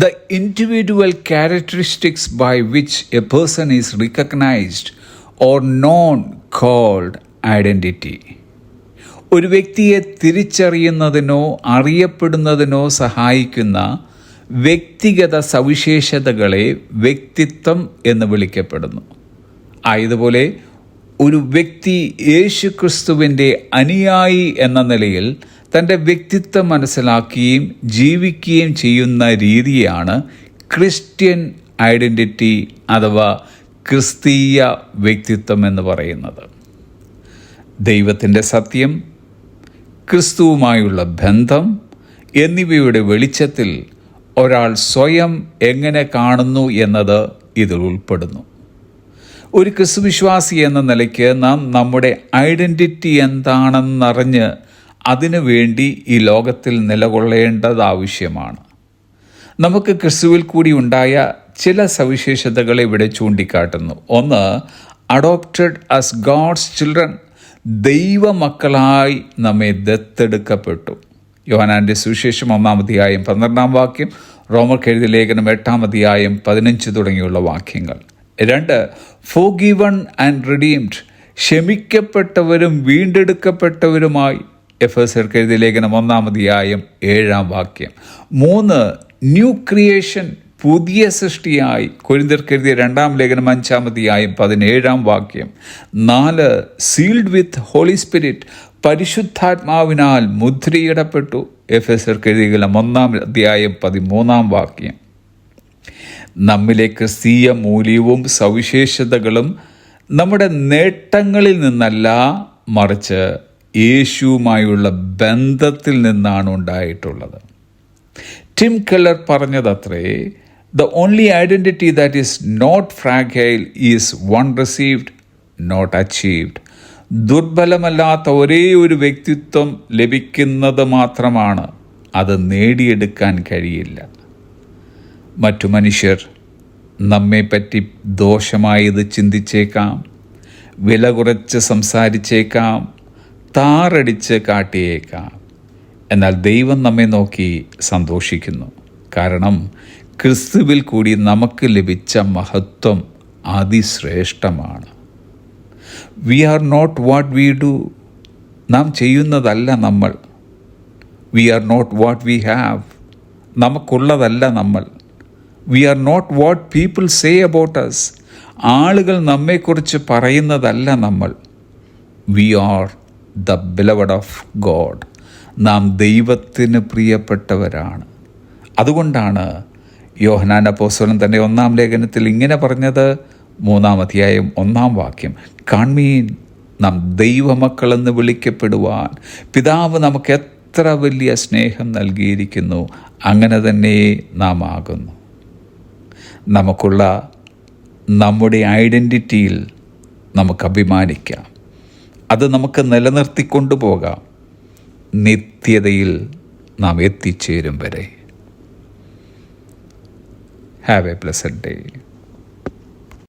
The individual characteristics by which a person is recognised or known called identity ഒരു വ്യക്തിയെ തിരിച്ചറിയുന്നതിനോ അറിയപ്പെടുന്നതിനോ സഹായിക്കുന്ന വ്യക്തിഗത സവിശേഷതകളെ വ്യക്തിത്വം എന്ന് വിളിക്കപ്പെടുന്നു. ആയതുപോലെ ഒരു വ്യക്തി യേശുക്രിസ്തുവിന്റെ അനുയായി എന്ന നിലയിൽ തന്റെ വ്യക്തിത്വം മനസ്സിലാക്കുകയും ജീവിക്കുകയും ചെയ്യുന്ന രീതിയാണ് ക്രിസ്ത്യൻ ഐഡന്റിറ്റി അഥവാ ക്രിസ്തീയ വ്യക്തിത്വം എന്ന് പറയുന്നത്. ദൈവത്തിന്റെ സത്യം ക്രിസ്തുവുമായുള്ള ബന്ധം എന്നിവയുടെ വെളിച്ചത്തിൽ ഒരാൾ സ്വയം എങ്ങനെ കാണുന്നു എന്നത് ഇതിൽ ഉൾപ്പെടുന്നു. ഒരു ക്രിസ്തുവിശ്വാസി എന്ന നിലയ്ക്ക് നാം നമ്മുടെ ഐഡന്റിറ്റി എന്താണെന്നറിഞ്ഞ് അതിനു വേണ്ടി ഈ ലോകത്തിൽ നിലകൊള്ളേണ്ടത് ആവശ്യമാണ് നമുക്ക് ക്രിസ്തുവിൽ കൂടി ഉണ്ടായ ചില സവിശേഷതകളെ ഇവിടെ ചൂണ്ടിക്കാട്ടുന്നു. ഒന്ന് അഡോപ്റ്റഡ് അസ് ഗോഡ്സ് ചിൽഡ്രൻ ദൈവമക്കളായി നമ്മെ ദത്തെടുക്കപ്പെട്ടു. യോഹനാന്റെ സുവിശേഷം ഒന്നാം അധ്യായം പന്ത്രണ്ടാം വാക്യം റോമർ കെഴുതി ലേഖനം എട്ടാം അധ്യായം പതിനഞ്ച് തുടങ്ങിയുള്ള വാക്യങ്ങൾ. രണ്ട് ഫോ ഗിവൺ ആൻഡ് റിഡീംഡ് ക്ഷമിക്കപ്പെട്ടവരും വീണ്ടെടുക്കപ്പെട്ടവരുമായി എഫ് എസ് എഴുതിയ ലേഖനം ഒന്നാമതിയായും ഏഴാം വാക്യം. മൂന്ന് ന്യൂ ക്രിയേഷൻ പുതിയ സൃഷ്ടിയായി. കൊരിന്തർക്കെഴുതിയ രണ്ടാം ലേഖനം അഞ്ചാമതിയായും പതിനേഴാം വാക്യം. നാല് സീൽഡ് വിത്ത് ഹോളി സ്പിരിറ്റ് പരിശുദ്ധാത്മാവിനാൽ മുദ്രയിടപ്പെട്ടു. എഫ് എസ് എഴുതിയ ഒന്നാം അധ്യായം പതിമൂന്നാം വാക്യം. നമ്മിലെ ക്രിസ്തീയ മൂല്യവും സവിശേഷതകളും നമ്മുടെ നേട്ടങ്ങളിൽ നിന്നല്ല മറിച്ച് യേശുവുമായുള്ള ബന്ധത്തിൽ നിന്നാണ് ഉണ്ടായിട്ടുള്ളത്. Tim Keller പറഞ്ഞതത്രേ the only identity that is not fragile is one received not achieved ദുർബലമല്ലാത്ത ഒരേ ഒരു വ്യക്തിത്വം ലഭിക്കുന്നത് മാത്രമാണ് അത് നേടിയെടുക്കാൻ കഴിയില്ല. മറ്റു മനുഷ്യർ നമ്മെപ്പറ്റി ദോഷമായത് ചിന്തിച്ചേക്കാം വില കുറച്ച് സംസാരിച്ചേക്കാം താറടിച്ച് കാട്ടിയേക്കാം. എന്നാൽ ദൈവം നമ്മെ നോക്കി സന്തോഷിക്കുന്നു. കാരണം ക്രിസ്തുവിൽ കൂടി നമുക്ക് ലഭിച്ച മഹത്വം അതിശ്രേഷ്ഠമാണ്. We are not what we do നാം ചെയ്യുന്നതല്ല നമ്മൾ. We are not what we have നമുക്കുള്ളതല്ല നമ്മൾ. We are not what people say about us ആളുകൾ നമ്മെക്കുറിച്ച് പറയുന്നതല്ല നമ്മൾ. We are the beloved of God നാം ദൈവത്തിന് പ്രിയപ്പെട്ടവരാണ്. അതുകൊണ്ടാണ് യോഹനാൻ അപ്പോസ്വലൻ തന്റെ ഒന്നാം ലേഖനത്തിൽ ഇങ്ങനെ പറഞ്ഞത്. മൂന്നാം അധ്യായം ഒന്നാം വാക്യം. കാൺമീൻ നാം ദൈവമക്കളെന്ന് വിളിക്കപ്പെടുവാൻ. പിതാവ് നമുക്ക് എത്ര വലിയ സ്നേഹം നൽകിയിരിക്കുന്നു. അങ്ങനെ തന്നെ നാം ആകുന്നു. നമുക്കുള്ള നമ്മുടെ ഐഡന്റിറ്റിയിൽ നമുക്ക് അഭിമാനിക്കാം. അത് നമുക്ക് നിലനിർത്തിക്കൊണ്ടു പോകാം. നിത്യതയിൽ നാം എത്തിച്ചേരും വരെ. Have A pleasant day